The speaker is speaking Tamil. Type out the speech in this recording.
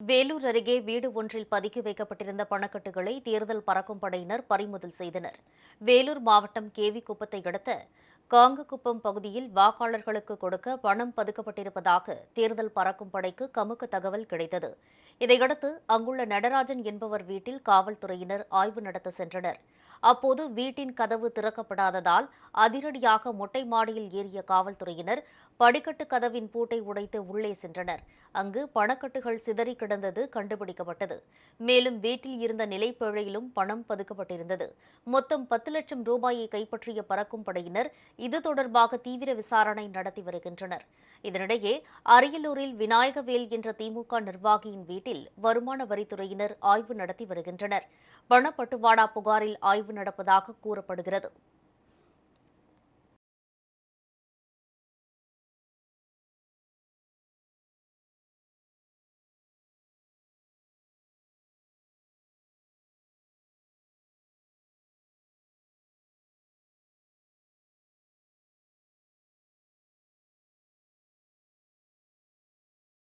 வேலூர் அருகே வீடு ஒன்றில் பதுக்கி வைக்கப்பட்டிருந்த பணக்கட்டுகளை தேர்தல் பறக்கும் படையினர் பறிமுதல் செய்தனர். வேலூர் மாவட்டம் கேவி குப்பத்தை அடுத்த காங்கக்குப்பம் பகுதியில் வாக்காளர்களுக்கு கொடுக்க பணம் பதுக்கப்பட்டிருப்பதாக தேர்தல் பறக்கும் படைக்கு கமுக்கு தகவல் கிடைத்தது. இதையடுத்து அங்குள்ள நடராஜன் என்பவர் வீட்டில் காவல்துறையினர் ஆய்வு நடத்த சென்றனர். அப்போது வீட்டின் கதவு திறக்கப்படாததால் அதிரடியாக மொட்டை மாடியில் ஏறிய காவல்துறையினர் படிக்கட்டு கதவின் பூட்டை உடைத்து உள்ளே சென்றனர். அங்கு பணக்கட்டுகள் சிதறி கிடந்தது கண்டுபிடிக்கப்பட்டது. மேலும் வீட்டில் இருந்த நிலைப்பேழையிலும் பணம் பதுக்கப்பட்டிருந்தது. மொத்தம் பத்து லட்சம் ரூபாயை கைப்பற்றிய பறக்கும் படையினர் இது தொடர்பாக தீவிர விசாரணை நடத்தி வருகின்றனர். இதனிடையே அரியலூரில் விநாயகவேல் என்ற திமுக நிர்வாகியின் வீட்டில் வருமான வரித்துறையினர் ஆய்வு நடத்தி வருகின்றனர். பணப்பட்டுவாடா புகாரில் ஆய்வு நடப்பதாக கூறப்படுகிறது.